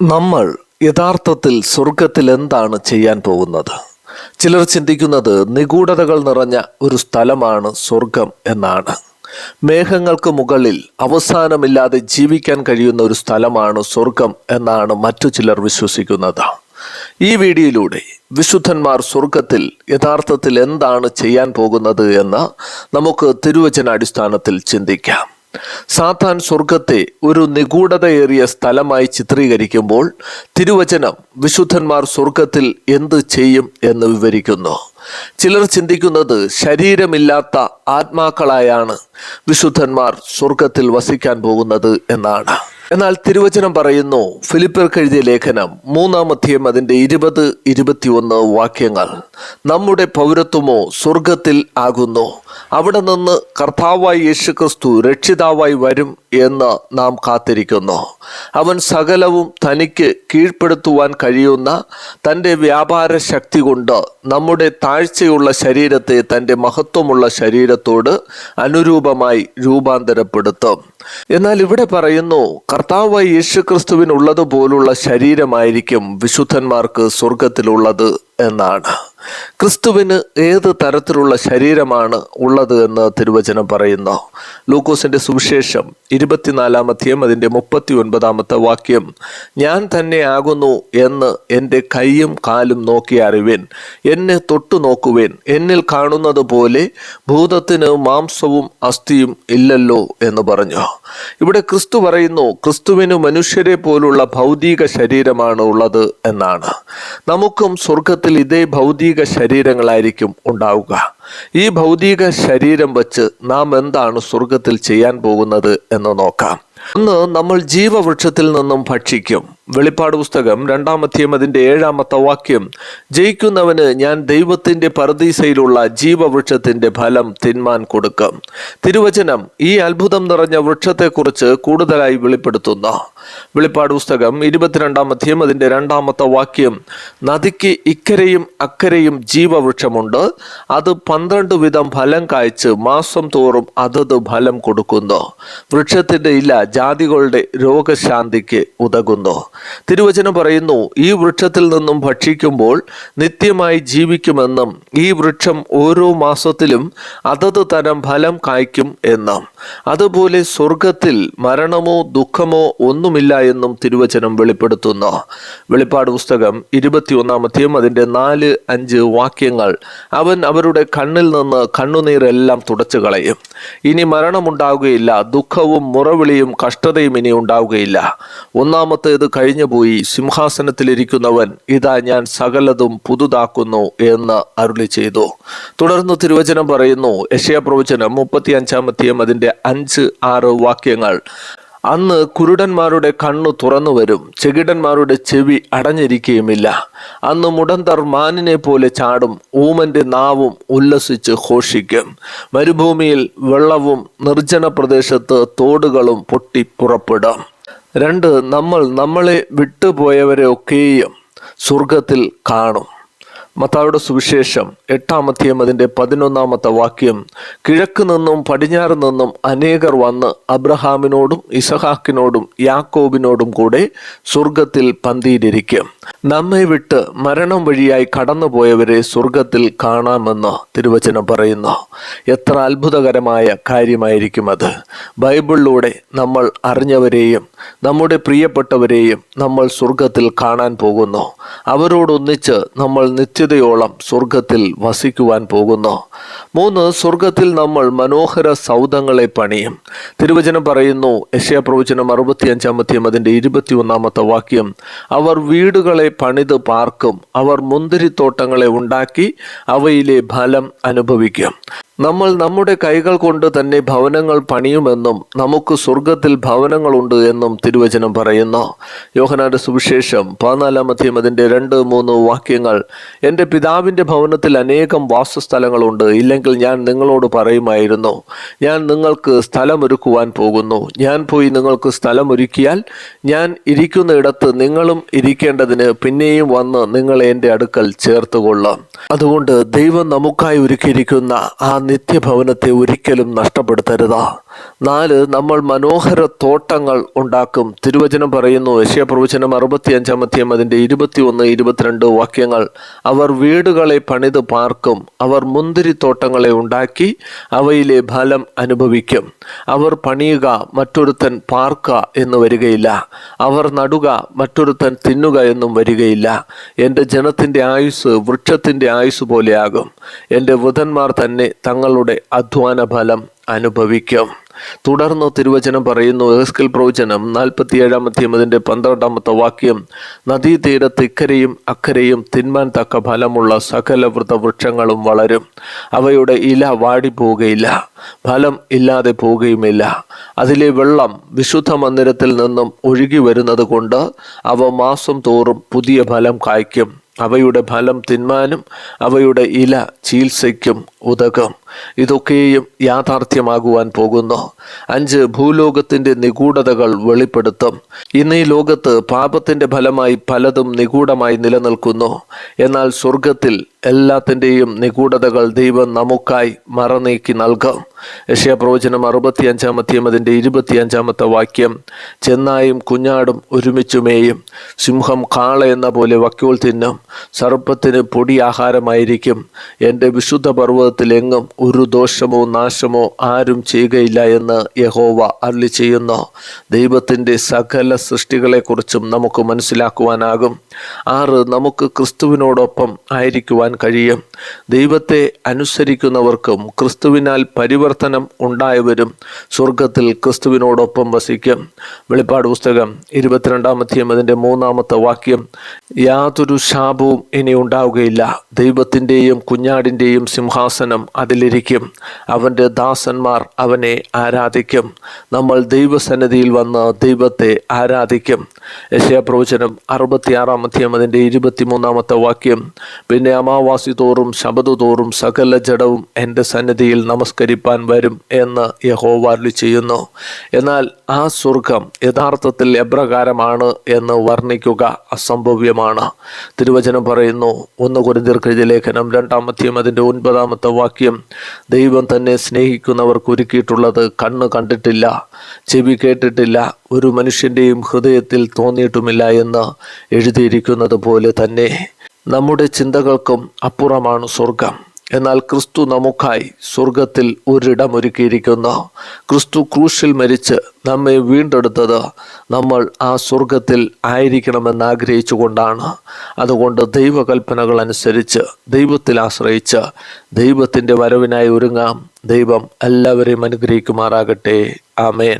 നമ്മൾ യഥാർത്ഥത്തിൽ സ്വർഗത്തിൽ എന്താണ് ചെയ്യാൻ പോകുന്നത്? ചിലർ ചിന്തിക്കുന്നത് നിഗൂഢതകൾ നിറഞ്ഞ ഒരു സ്ഥലമാണ് സ്വർഗം എന്നാണ്. മേഘങ്ങൾക്ക് മുകളിൽ അവസാനമില്ലാതെ ജീവിക്കാൻ കഴിയുന്ന ഒരു സ്ഥലമാണ് സ്വർഗം എന്നാണ് മറ്റു ചിലർ വിശ്വസിക്കുന്നത്. ഈ വീഡിയോയിലൂടെ വിശുദ്ധന്മാർ സ്വർഗത്തിൽ യഥാർത്ഥത്തിൽ എന്താണ് ചെയ്യാൻ പോകുന്നത് എന്ന് നമുക്ക് തിരുവചന അടിസ്ഥാനത്തിൽ ചിന്തിക്കാം. സാത്താൻ സ്വർഗത്തെ ഒരു നിഗൂഢതയേറിയ സ്ഥലമായി ചിത്രീകരിക്കുമ്പോൾ തിരുവചനം വിശുദ്ധന്മാർ സ്വർഗത്തിൽ എന്ത് ചെയ്യും എന്ന് വിവരിക്കുന്നു. ചിലർ ചിന്തിക്കുന്നത് ശരീരമില്ലാത്ത ആത്മാക്കളായാണ് വിശുദ്ധന്മാർ സ്വർഗത്തിൽ വസിക്കാൻ പോകുന്നത് എന്നാണ്. എന്നാൽ തിരുവചനം പറയുന്നു ഫിലിപ്പർക്ക് എഴുതിയ ലേഖനം മൂന്നാം അതിന്റെ ഇരുപത് ഇരുപത്തിയൊന്ന് വാക്യങ്ങൾ. നമ്മുടെ പൗരത്വമോ സ്വർഗത്തിൽ ആകുന്നു. അവിടെ നിന്ന് കർത്താവായി യേശുക്രിസ്തു രക്ഷിതാവായി വരും എന്ന് നാം കാത്തിരിക്കുന്നു. അവൻ സകലവും തനിക്ക് കീഴ്പ്പെടുത്തുവാൻ കഴിയുന്ന തന്റെ വ്യാപാര ശക്തി കൊണ്ട് നമ്മുടെ താഴ്ചയുള്ള ശരീരത്തെ തന്റെ മഹത്വമുള്ള ശരീരത്തോട് അനുരൂപമായി രൂപാന്തരപ്പെടുത്തും. എന്നാൽ ഇവിടെ പറയുന്നു കർത്താവായി യേശുക്രിസ്തുവിനുള്ളതുപോലുള്ള ശരീരമായിരിക്കും വിശുദ്ധന്മാർക്ക് സ്വർഗത്തിലുള്ളത് എന്നാണ്. ക്രിസ്തുവിന് ഏത് തരത്തിലുള്ള ശരീരമാണ് ഉള്ളത് എന്ന് തിരുവചനം പറയുന്നു. ലൂക്കോസിന്റെ സുവിശേഷം ഇരുപത്തിനാലാം അതിന്റെ മുപ്പത്തി ഒൻപതാമത്തെ വാക്യം ഞാൻ തന്നെ ആകുന്നു എന്ന് എന്റെ കൈയും കാലും നോക്കി അറിവേൻ എന്നെ തൊട്ടു നോക്കുവേൻ. എന്നിൽ കാണുന്നത് പോലെ ഭൂതത്തിന് മാംസവും അസ്ഥിയും ഇല്ലല്ലോ എന്ന് പറഞ്ഞു. ഇവിടെ ക്രിസ്തു പറയുന്നു ക്രിസ്തുവിന് മനുഷ്യരെ പോലുള്ള ഭൗതിക ശരീരമാണ് ഉള്ളത് എന്നാണ്. നമുക്കും സ്വർഗത്തിൽ ഇതേ ഭൗതിക ശരീരങ്ങളായിരിക്കും ഉണ്ടാവുക. ഈ ഭൗതിക ശരീരം വച്ച് നാം എന്താണ് സ്വർഗത്തിൽ ചെയ്യാൻ പോകുന്നത് എന്ന് നോക്കാം. ഒന്ന് നമ്മൾ ജീവവൃക്ഷത്തിൽ നിന്നും ഭക്ഷിക്കും. വെളിപ്പാട് പുസ്തകം രണ്ടാമത്തെയും അതിന്റെ ഏഴാമത്തെ വാക്യം. ജയിക്കുന്നവന് ഞാൻ ദൈവത്തിന്റെ പരദീസയിലുള്ള ജീവവൃക്ഷത്തിന്റെ ഫലം തിന്മാൻ കൊടുക്കും. തിരുവചനം ഈ അത്ഭുതം നിറഞ്ഞ വൃക്ഷത്തെക്കുറിച്ച് കൂടുതലായി വെളിപ്പെടുത്തുന്നു. വെളിപ്പാട് പുസ്തകം ഇരുപത്തിരണ്ടാം അധ്യയം അതിന്റെ രണ്ടാമത്തെ വാക്യം. നദിക്ക് ഇക്കരയും അക്കരയും ജീവവൃക്ഷമുണ്ട്. അത് പന്ത്രണ്ട് വിധം ഫലം കായ്ച്ച് മാസം തോറും അതത് ഫലം കൊടുക്കുന്നു. വൃക്ഷത്തിന്റെ ഇല ജാതികളുടെ രോഗശാന്തിക്ക് ഉതകുന്നു. തിരുവചനം പറയുന്നു ഈ വൃക്ഷത്തിൽ നിന്നും ഭക്ഷിക്കുമ്പോൾ നിത്യമായി ജീവിക്കുമെന്നും ഈ വൃക്ഷം ഓരോ മാസത്തിലും അതത് തരം ഫലം കായ്ക്കും എന്നും. അതുപോലെ സ്വർഗത്തിൽ മരണമോ ദുഃഖമോ ഒന്നുമില്ല എന്നും തിരുവചനം വെളിപ്പെടുത്തുന്നു. വെളിപ്പാട് പുസ്തകം ഇരുപത്തിയൊന്നാമത്തെയും അതിന്റെ നാല് അഞ്ച് വാക്യങ്ങൾ. അവൻ അവരുടെ കണ്ണിൽ നിന്ന് കണ്ണുനീരെല്ലാം തുടച്ചു കളയും ഇനി മരണമുണ്ടാവുകയില്ല ദുഃഖവും മുറവിളിയും കഷ്ടതയും ഇനി ഉണ്ടാവുകയില്ല. ഒന്നാമത്തേത് കഴിഞ്ഞുപോയി സിംഹാസനത്തിലിരിക്കുന്നവൻ ഇതാ ഞാൻ സകലതും പുതുതാക്കുന്നു എന്ന് അരുളി ചെയ്തു. തുടർന്ന് തിരുവചനം പറയുന്നു യശയ പ്രവചനം മുപ്പത്തി അഞ്ചാമത്തെയും അതിന്റെ അഞ്ച് ആറ് വാക്യങ്ങൾ. അന്ന് കുരുടന്മാരുടെ കണ്ണു തുറന്നു വരും ചെകിടന്മാരുടെ ചെവി അടഞ്ഞിരിക്കുകയുമില്ല. അന്ന് മുടന്തർ മാനിനെ പോലെ ചാടും ഊമന്റെ നാവും ഉല്ലസിച്ച് ഘോഷിക്കും. മരുഭൂമിയിൽ വെള്ളവും നിർജന പ്രദേശത്ത് തോടുകളും പൊട്ടി പുറപ്പെടും. രണ്ട് നമ്മൾ നമ്മളെ വിട്ടുപോയവരെ ഒക്കെയും സ്വർഗത്തിൽ കാണും. മത്തായുടെ സുവിശേഷം എട്ടാമത്തെയും അതിന്റെ പതിനൊന്നാമത്തെ വാക്യം കിഴക്ക് നിന്നും പടിഞ്ഞാറ് നിന്നും അനേകർ വന്ന് അബ്രഹാമിനോടും ഇസഹാക്കിനോടും യാക്കോബിനോടും കൂടെ സ്വർഗത്തിൽ പന്തിയിലിരിക്കും. നമ്മെ വിട്ട് മരണം വഴിയായി കടന്നുപോയവരെ സ്വർഗത്തിൽ കാണാമെന്ന് തിരുവചനം പറയുന്നു. എത്ര അത്ഭുതകരമായ കാര്യമായിരിക്കും അത്. ബൈബിളിലൂടെ നമ്മൾ അറിഞ്ഞവരെയും നമ്മുടെ പ്രിയപ്പെട്ടവരെയും നമ്മൾ സ്വർഗത്തിൽ കാണാൻ പോകുന്നു. അവരോടൊന്നിച്ച് നമ്മൾ നിത്യതയോളം സ്വർഗത്തിൽ വസിക്കുവാൻ പോകുന്നു. മൂന്ന് സ്വർഗത്തിൽ നമ്മൾ മനോഹര സൗധങ്ങളെ പണിയും. തിരുവചനം പറയുന്നു യശയ പ്രവചനം അറുപത്തിയഞ്ചാമത്തെയും അതിന്റെ ഇരുപത്തിയൊന്നാമത്തെ വാക്യം. അവർ വീടുകളെ പണിത് പാർക്കും അവർ മുന്തിരിത്തോട്ടങ്ങളെ ഉണ്ടാക്കി അവയിലെ ഫലം അനുഭവിക്കും. നമ്മൾ നമ്മുടെ കൈകൾ കൊണ്ട് തന്നെ ഭവനങ്ങൾ പണിയുമെന്നും നമുക്ക് സ്വർഗത്തിൽ ഭവനങ്ങളുണ്ട് എന്നും തിരുവചനം പറയുന്നു. യോഹനാന്റെ സുവിശേഷം പതിനാലാമത്തെയും അതിന്റെ രണ്ട് മൂന്ന് വാക്യങ്ങൾ എന്റെ പിതാവിന്റെ ഭവനത്തിൽ അനേകം വാസസ്ഥലങ്ങളുണ്ട്. ഇല്ലെങ്കിൽ ഞാൻ നിങ്ങളോട് പറയുമായിരുന്നു ഞാൻ നിങ്ങൾക്ക് സ്ഥലമൊരുക്കുവാൻ പോകുന്നു. ഞാൻ പോയി നിങ്ങൾക്ക് സ്ഥലമൊരുക്കിയാൽ ഞാൻ ഇരിക്കുന്നിടത്ത് നിങ്ങളും ഇരിക്കേണ്ടതിന് പിന്നെയും വന്ന് നിങ്ങൾ എന്റെ അടുക്കൽ ചേർത്തുകൊള്ളാം. അതുകൊണ്ട് ദൈവം നമുക്കായി ഒരുക്കിയിരിക്കുന്ന ആ നിത്യഭവനത്തെ ഒരിക്കലും നഷ്ടപ്പെടുത്തരുത്. നാല് നമ്മൾ മനോഹര തോട്ടങ്ങൾ ഉണ്ടാക്കും. തിരുവചനം പറയുന്നു യശ്യ പ്രവചനം അറുപത്തി അഞ്ചാം അധ്യായം അതിന്റെ ഇരുപത്തി ഒന്ന് ഇരുപത്തിരണ്ട് വാക്യങ്ങൾ. അവർ വീടുകളെ പണിത് പാർക്കും അവർ മുന്തിരിത്തോട്ടങ്ങളെ ഉണ്ടാക്കി അവയിലെ ഫലം അനുഭവിക്കും. അവർ പണിയുക മറ്റൊരുത്തൻ പാർക്കുക എന്ന് വരികയില്ല. അവർ നടുക മറ്റൊരുത്തൻ തിന്നുക എന്നും വരികയില്ല. എന്റെ ജനത്തിന്റെ ആയുസ് വൃക്ഷത്തിന്റെ ആയുസ് പോലെയാകും. എന്റെ വൃതന്മാർ തന്നെ തങ്ങളുടെ അധ്വാന ഫലം അനുഭവിക്കും. തുടർന്ന് തിരുവചനം പറയുന്നു എസ്കിൽ പ്രവചനം നാൽപ്പത്തിയേഴാം അധ്യയം അതിന്റെ പന്ത്രണ്ടാമത്തെ വാക്യം നദീതീരത്ത് ഇക്കരയും അക്കരയും തിന്മാൻ തക്ക ഫലമുള്ള സകല വൃതവൃക്ഷങ്ങളും വളരും. അവയുടെ ഇല വാടിപ്പോവുകയില്ല ഫലം ഇല്ലാതെ പോവുകയുമില്ല അതിലെ വെള്ളം വിശുദ്ധ മന്ദിരത്തിൽ നിന്നും ഒഴുകി വരുന്നത് കൊണ്ട് അവ മാസം തോറും പുതിയ ഫലം കായ്ക്കും. അവയുടെ ഫലം തിന്മാനും അവയുടെ ഇല ചികിത്സയ്ക്കും ഉതകും. ഇതൊക്കെയും യാഥാർത്ഥ്യമാകുവാൻ പോകുന്നു. അഞ്ച് ഭൂലോകത്തിന്റെ നിഗൂഢതകൾ വെളിപ്പെടുത്തും. ഇന്ന് ഈ ലോകത്ത് പാപത്തിന്റെ ഫലമായി പലതും നിഗൂഢമായി നിലനിൽക്കുന്നു. എന്നാൽ സ്വർഗത്തിൽ എല്ലാത്തിന്റെയും നിഗൂഢതകൾ ദൈവം നമുക്കായി മറനീക്കി നൽകും. യശയ പ്രവചനം അറുപത്തിയഞ്ചാം അധ്യം അതിന്റെ ഇരുപത്തിയഞ്ചാമത്തെ വാക്യം ചെന്നായും കുഞ്ഞാടും ഒരുമിച്ചുമേയും. സിംഹം കാള എന്ന പോലെ വക്യോൾ തിന്നും. സർപ്പത്തിന് പൊടി ആഹാരമായിരിക്കും. എന്റെ വിശുദ്ധ പർവതത്തിൽ എങ്ങും ഒരു ദോഷമോ നാശമോ ആരും ചെയ്യുകയില്ല എന്ന് യഹോവ അരുളി ചെയ്യുന്നു. ദൈവത്തിന്റെ സകല സൃഷ്ടികളെക്കുറിച്ചും നമുക്ക് മനസ്സിലാക്കുവാനാകും. ആറ് നമുക്ക് ക്രിസ്തുവിനോടൊപ്പം ആയിരിക്കുവാൻ കഴിയും. ദൈവത്തെ അനുസരിക്കുന്നവർക്കും ക്രിസ്തുവിനാൽ പരിവർത്തനം ഉണ്ടായവരും സ്വർഗത്തിൽ ക്രിസ്തുവിനോടൊപ്പം വസിക്കും. വെളിപ്പാട് പുസ്തകം ഇരുപത്തിരണ്ടാമത്തെയും അതിന്റെ മൂന്നാമത്തെ വാക്യം. യാതൊരു ശാപവും ഇനി ഉണ്ടാവുകയില്ല. ദൈവത്തിന്റെയും കുഞ്ഞാടിന്റെയും സിംഹാസനം അതിലിരിക്കും അവന്റെ ദാസന്മാർ അവനെ ആരാധിക്കും. നമ്മൾ ദൈവസന്നിധിയിൽ വന്ന് ദൈവത്തെ ആരാധിക്കും. യശയപ്രവചനം അറുപത്തിയാറാം അധ്യയം അതിന്റെ ഇരുപത്തിമൂന്നാമത്തെ വാക്യം. പിന്നെ അമാവാസി തോറും ശബദ തോറും സകല ജഡവും എന്റെ സന്നിധിയിൽ നമസ്കരിപ്പാൻ വരും എന്ന് യഹോവാർലി ചെയ്യുന്നു. എന്നാൽ ആ സ്വർഗം യഥാർത്ഥത്തിൽ എപ്രകാരമാണ് എന്ന് വർണിക്കുക അസംഭവ്യമാണ്. തിരുവചനം പറയുന്നു ഒന്ന് കുരിന്തിർക്കെഴുതിയ ലേഖനം രണ്ടാമത്തെയും അതിന്റെ ഒൻപതാമത്തെ വാക്യം. ദൈവം തന്നെ സ്നേഹിക്കുന്നവർക്ക് ഒരുക്കിയിട്ടുള്ളത് കണ്ണ് കണ്ടിട്ടില്ല ചെവി കേട്ടിട്ടില്ല ഒരു മനുഷ്യന്റെയും ഹൃദയത്തിൽ തോന്നിയിട്ടുമില്ല എന്ന് എഴുതിയിരിക്കുന്നത് പോലെ തന്നെ നമ്മുടെ ചിന്തകൾക്കും അപ്പുറമാണ് സ്വർഗം എന്നാൽ ക്രിസ്തു നമുക്കായി സ്വർഗത്തിൽ ഒരിടമൊരുക്കിയിരിക്കുന്നു. ക്രിസ്തു ക്രൂശിൽ മരിച്ച് നമ്മെ വീണ്ടെടുത്തത് നമ്മൾ ആ സ്വർഗത്തിൽ ആയിരിക്കണമെന്ന് ആഗ്രഹിച്ചുകൊണ്ടാണ്. അതുകൊണ്ട് ദൈവകൽപ്പനകൾ അനുസരിച്ച് ദൈവത്തിൽ ആശ്രയിച്ച് ദൈവത്തിന്റെ വരവിനായി ഒരുങ്ങാം. ദൈവം എല്ലാവരെയും അനുഗ്രഹിക്കുമാറാകട്ടെ. ആമേൻ.